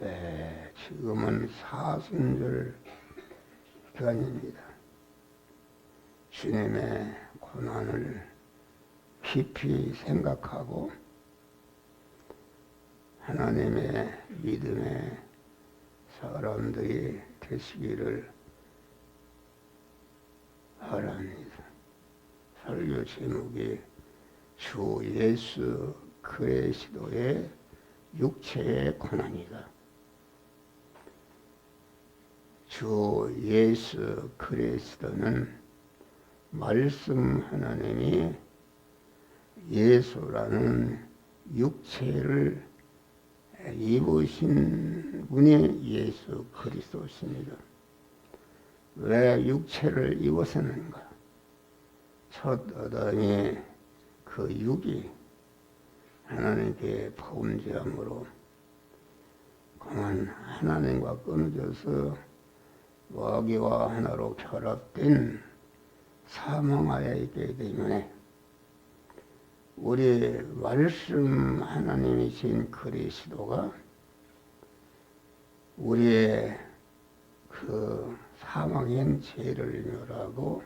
네, 지금은 사순절 기간입니다. 주님의 고난을 깊이 생각하고 하나님의 믿음의 사람들이 되시기를 바랍니다. 설교 제목이 주 예수 그리스도의 육체의 고난이다. 주 예수 그리스도는 말씀 하나님이 예수라는 육체를 입으신 분이 예수 그리스도십니다. 왜 육체를 입었었는가? 첫 아담이 그 육이 하나님께 범죄함으로 그만 하나님과 끊어져서 마귀와 하나로 결합된 사망하여 있기 때문에 우리 말씀 하나님이신 그리스도가 우리의 그 사망인 죄를 멸하고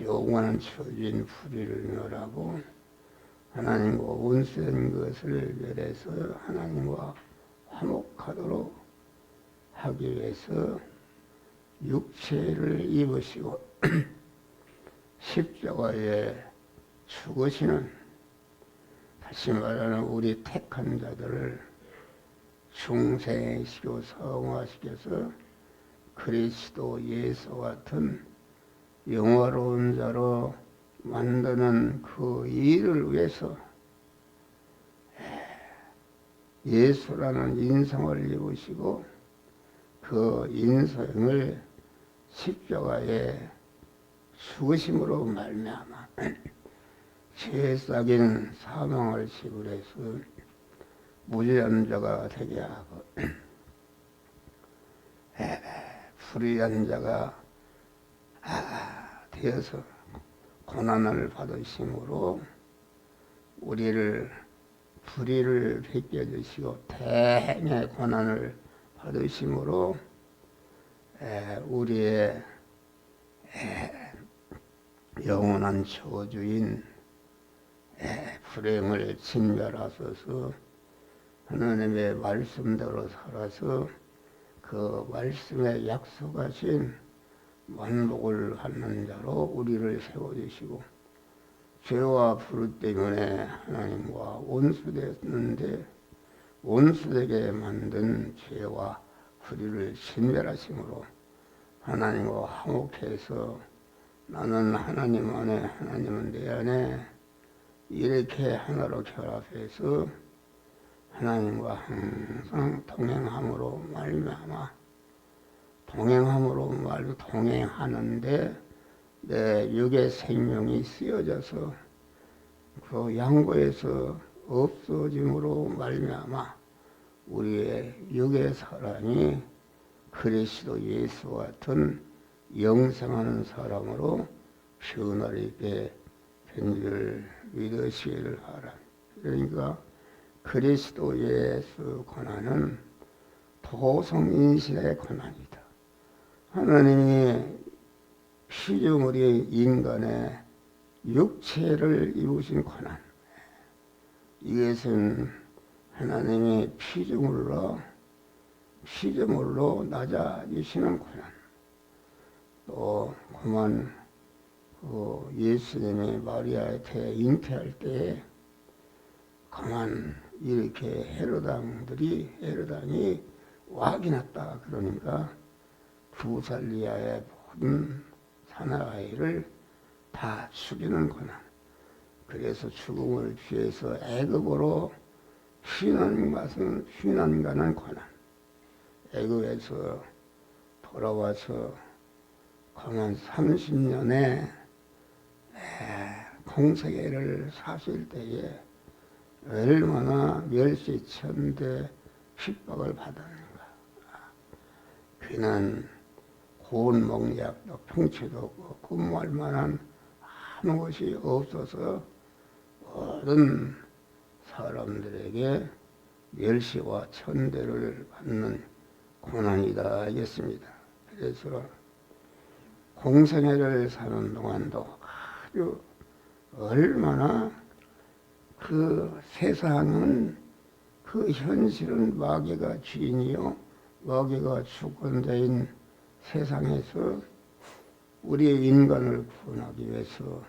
영원한 처진 불의를 멸하고 하나님과 온센 것을 멸해서 하나님과 화목하도록 하기 위해서 육체를 입으시고 십자가에 죽으시는 다시 말하는 우리 택한 자들을 중생시키고 성화시켜서 그리스도 예수 같은 영화로운 자로 만드는 그 일을 위해서 예수라는 인성을 입으시고 그 인성을 십자가에 죽으심으로 말미암아 죄 싹인 사망을 지불해서 무죄한 자가 되게 하고 불의한 자가 되어서 고난을 받으심으로 우리를 불의를 벗겨주시고 대행의 고난을 받으심으로 우리의 영원한 저주인 불행을 진멸하소서 하나님의 말씀대로 살아서 그 말씀에 약속하신 만복을 하는 자로 우리를 세워주시고 죄와 불 때문에 하나님과 원수됐는데 원수되게 만든 죄와 불의를 진멸하심으로 하나님과 화목해서 나는 하나님 안에 하나님은 내 안에 이렇게 하나로 결합해서 하나님과 항상 동행함으로 말미암아 동행함으로 말 동행하는데 내 육의 생명이 쓰여져서 그 양보에서 없어짐으로 말미암아 우리의 육의 사랑이 그리스도 예수 같은 영생하는 사람으로 변화있게 된줄 믿으시기를 바랍니다. 그러니까 그리스도 예수 고난은 도성인신의 고난이다. 하나님이 피조물이 인간의 육체를 입으신 고난. 이것은 하나님이 피조물로 피조물로 낮아지시는 고난. 또 그만 그 예수님이 마리아한테 잉태할 때 그만 이렇게 헤로당들이 헤로당이 와기났다 그러니까 두 살 이하의 모든 사나이를 다 죽이는 고난. 그래서 죽음을 피해서 애굽으로 피난 것은 피난 가는 고난. 애굽에서 돌아와서 그만 30년에 공세계를 사실 때에 얼마나 멸시천대 핍박을 받았는가. 그는 고운 먹약도 평치도 없고 근무할 만한 아무 것이 없어서 모든 사람들에게 멸시와 천대를 받는 고난이다 하겠습니다. 그래서 공생애를 사는 동안도 아주 얼마나 그 세상은 그 현실은 마귀가 주인이요 마귀가 주권자인 세상에서 우리의 인간을 구원하기 위해서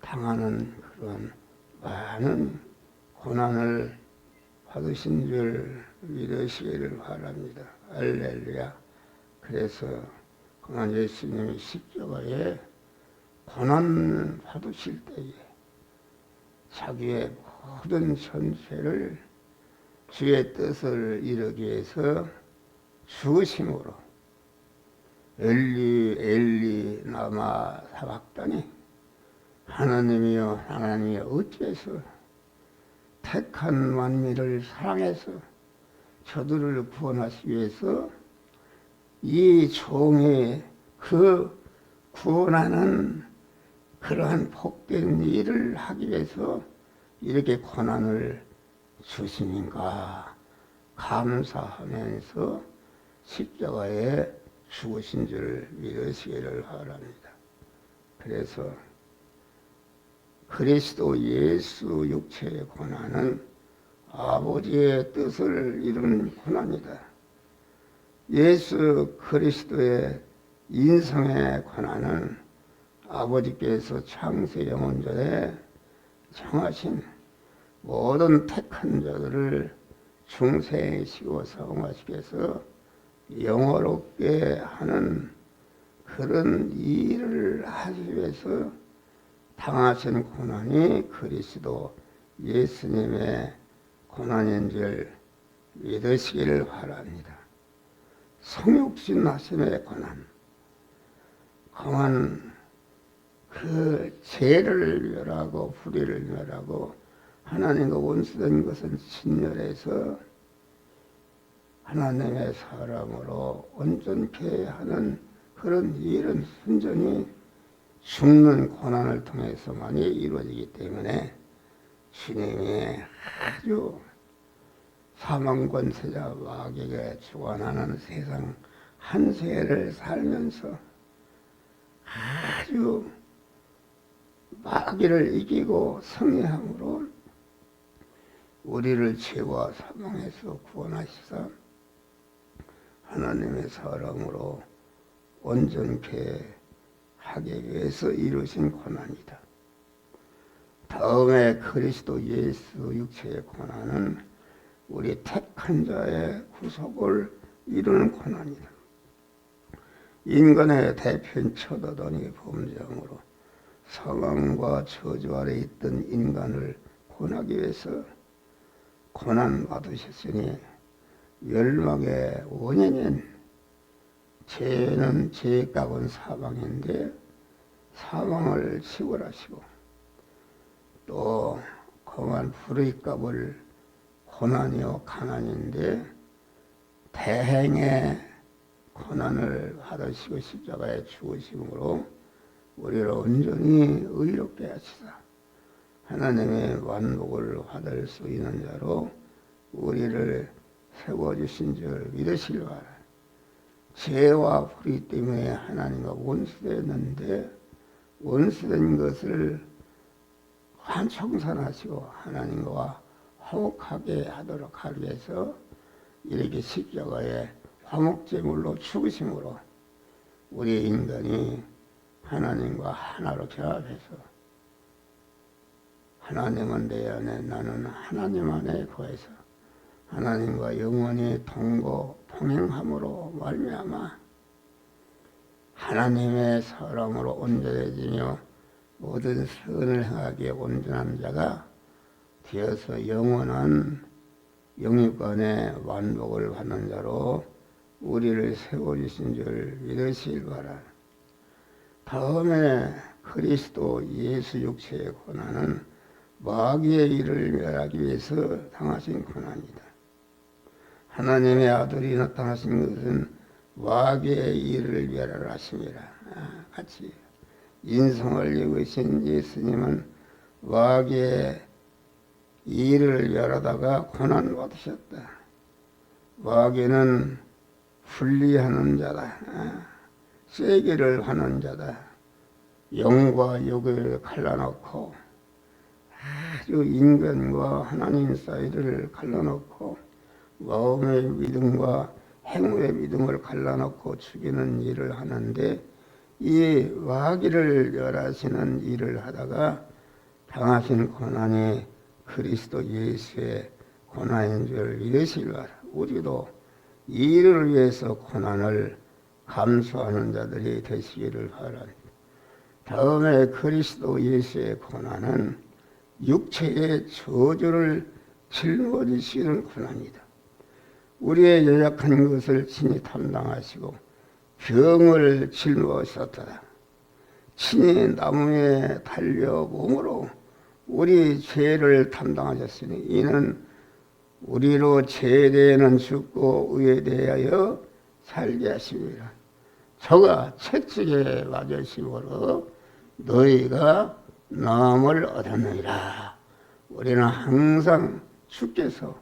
당하는 그런 많은 고난을 받으신 줄 믿으시기를 바랍니다. 알렐루야. 그래서 그만 예수님이 십자가에 고난 받으실 때에 자기의 모든 전체를 주의 뜻을 이루기 위해서 죽으심으로 엘리 엘리 나마 사박다니 하나님이여 하나님이여 어째서 택한 만민을 사랑해서 저들을 구원하시기 위해서 이 종의 그 구원하는 그러한 복된 일을 하기 위해서 이렇게 고난을 주시는가 감사하면서 십자가에 죽으신 줄 믿으시기를 바랍니다. 그래서 그리스도 예수 육체의 고난은 아버지의 뜻을 이루는 고난이다. 예수 그리스도의 인성의 고난은 아버지께서 창세 영원전에 정하신 모든 택한 자들을 중생시고 성화시켜서 영어롭게 하는 그런 일을 하기 위해서 당하신 고난이 그리스도 예수님의 고난인 줄 믿으시기를 바랍니다. 성육신 하심의 고난, 강한 그 죄를 멸하고 불의를 멸하고 하나님과 원수된 것은 진멸해서 하나님의 사람으로 온전케 하는 그런 일은 순전히 죽는 고난을 통해서만이 이루어지기 때문에 주님이 아주 사망 권세자 마귀에게 주관하는 세상 한 세를 살면서 아주 마귀를 이기고 승리함으로 우리를 죄와 사망에서 구원하시사 하나님의 사랑으로 온전케 하기 위해서 이루신 고난이다. 다음에 그리스도 예수 육체의 고난은 우리 택한 자의 구속을 이루는 고난이다. 인간의 대표인 처다더니 범죄함으로 사망과 저주 아래 있던 인간을 구원하기 위해서 고난 받으셨으니 멸망의 원인인 죄는 죄값은 사망인데 사망을 치골하시고 또 거만 불의 값을 고난이요 가난인데 대행의 고난을 받으시고 십자가에 죽으심으로 우리를 온전히 의롭게 하시사 하나님의 완복을 받을 수 있는 자로 우리를 세워주신 줄 믿으시기 바라. 죄와 불의 때문에 하나님과 원수되었는데 원수된 것을 환청산하시고 하나님과 화목하게 하도록 하기 위해서 이렇게 십자가에 화목제물로 죽으심으로 우리 인간이 하나님과 하나로 결합해서 하나님은 내 안에 나는 하나님 안에 거해서 하나님과 영원히 동거 동행함으로 말미암아 하나님의 사랑으로 온전해지며 모든 선을 행하기에 온전한 자가 되어서 영원한 영육간의 완복을 받는 자로 우리를 세워주신 줄 믿으실 바라. 다음에 그리스도 예수 육체의 고난은 마귀의 일을 멸하기 위해서 당하신 고난이다. 하나님의 아들이 나타나신 것은 마귀의 일을 멸하라 하심이라. 아, 같이 인성을 읽으신 예수님은 마귀의 일을 멸하다가 고난 받으셨다. 마귀는 분리하는 자다. 아, 세계를 하는 자다. 영과 육을 갈라놓고 아주 인간과 하나님 사이를 갈라놓고 마음의 믿음과 행위의 믿음을 갈라놓고 죽이는 일을 하는데 이 마귀를 멸하시는 일을 하다가 당하신 고난이 그리스도 예수의 고난인 줄 믿으시기 바라. 우리도 이를 위해서 고난을 감수하는 자들이 되시기를 바랍니다. 다음에 그리스도 예수의 고난은 육체의 저주를 짊어지시는 고난이다. 우리의 연약한 것을 친히 담당하시고 병을 짊어졌다. 친히 나무에 달려 몸으로 우리 죄를 담당하셨으니 이는 우리로 죄대에는 죽고 의에 대하여 살게 하십니다. 저가 채찍에 맞으심으로 너희가 남을 얻었느니라. 우리는 항상 주께서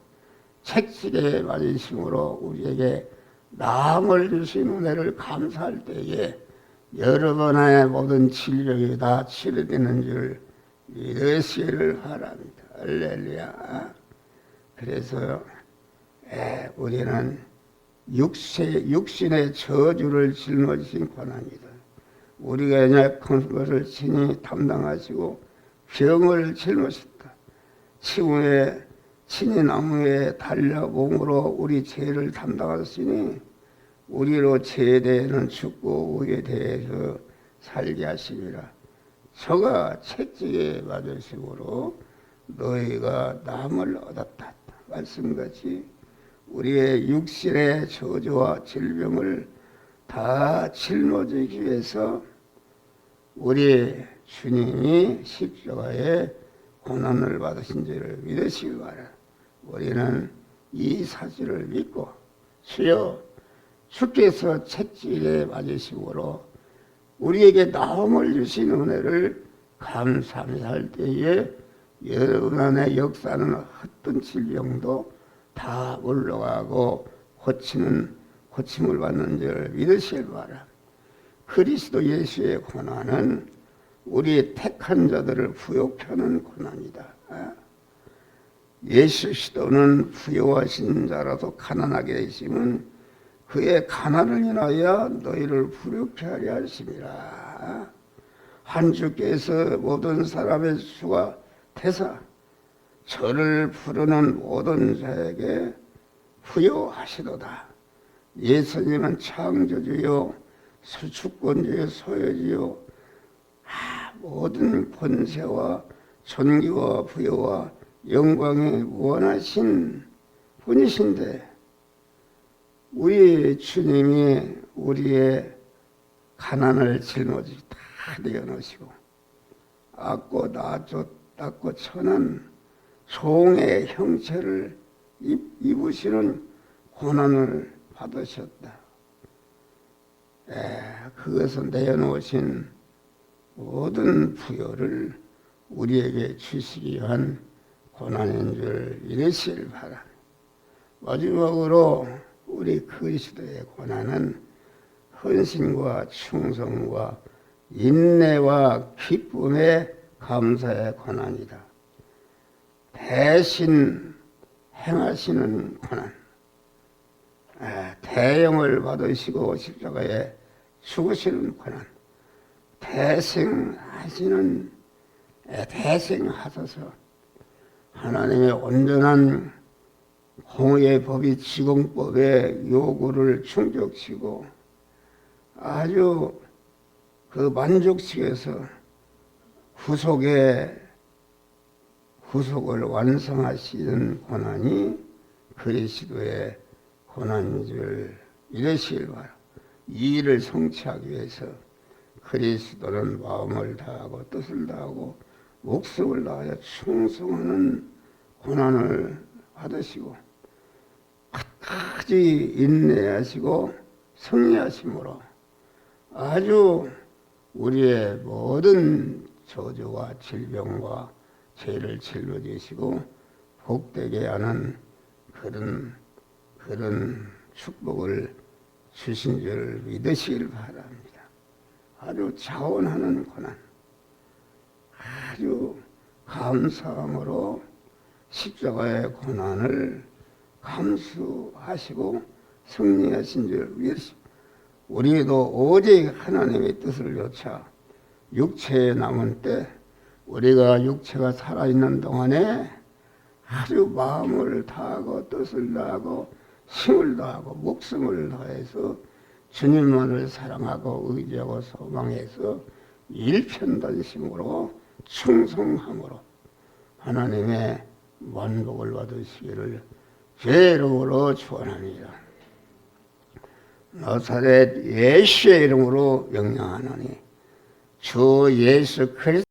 채찍에 맞으심으로 우리에게 남을 주신 은혜를 감사할 때에 여러분의 모든 질병이 다 치료되는 줄 믿으시기를 바랍니다. 할렐루야. 그래서 에, 우리는 육세, 육신의 저주를 짊어지신 고난이다. 우리가 연약한 것을 친히 담당하시고 병을 짊어졌다. 치우에 친히 나무에 달려 몸으로 우리 죄를 담당하시니 우리로 죄에 대해는 죽고 의에 대해서 살게 하시리라. 저가 채찍에 맞으심으로 너희가 남을 얻었다. 말씀같이 우리의 육신의 저주와 질병을 다 짊어지기 위해서 우리 주님이 십자가에 고난을 받으신 줄을 믿으시기 바라. 우리는 이 사실을 믿고 주여 주께서 채찍에 맞으심으로 우리에게 나음을 주신 은혜를 감사하며 할 때에 여러분 안에 역사는 어떤 질병도 다 올라가고 고치는 고침을 받는 줄 믿으실 바라. 그리스도 예수의 고난은 우리 택한 자들을 부욕하는 고난이다. 예수 시도는 부여하신 자라도 가난하게 되시면 그의 가난을 인하여 너희를 부욕케 하려 하심이라. 한 주께서 모든 사람의 수가 태사 저를 부르는 모든 자에게 부여하시도다. 예수님은 창조주요 수축권주요 소유주요 아, 모든 권세와 존귀와 부여와 영광이 원하신 분이신데 우리 주님이 우리의 가난을 짊어지고 다 내어놓으시고 악고 나조 닦고 천한 종의 형체를 입으시는 고난을 받으셨다. 에, 그것은 내어놓으신 모든 부여를 우리에게 주시기 위한 고난인 줄 믿으시길 바랍니다. 마지막으로 우리 그리스도의 고난은 헌신과 충성과 인내와 기쁨의 감사의 고난이다. 대신 행하시는 고난. 대형을 받으시고 십자가에 죽으시는 고난. 대생하시는 대생하셔서 하나님의 온전한 공의 법이 지공법의 요구를 충족시고 아주 그 만족시켜서 후속의 후속을 완성하시는 고난이 그리스도의 고난인 줄 이러시길 바라. 이 일을 성취하기 위해서 그리스도는 마음을 다하고 뜻을 다하고 목숨을 다하여 충성하는 고난을 받으시고 끝까지 인내하시고 승리하심으로 아주 우리의 모든 저주와 질병과 죄를 짊어지시고 복되게 하는 그런 그런 축복을 주신 줄 믿으시길 바랍니다. 아주 자원하는 고난, 아주 감사함으로 십자가의 고난을 감수하시고 승리하신 줄 믿으십니다. 우리도 오직 하나님의 뜻을 좇아 육체에 남은 때 우리가 육체가 살아있는 동안에 아주 마음을 다하고 뜻을 다하고 힘을 다하고 목숨을 다해서 주님만을 사랑하고 의지하고 소망해서 일편단심으로 충성함으로 하나님의 만복을 받으시기를 제 이름으로 축원합니다. 나사렛 예수의 이름으로 명령하노니 주 예수 그리스도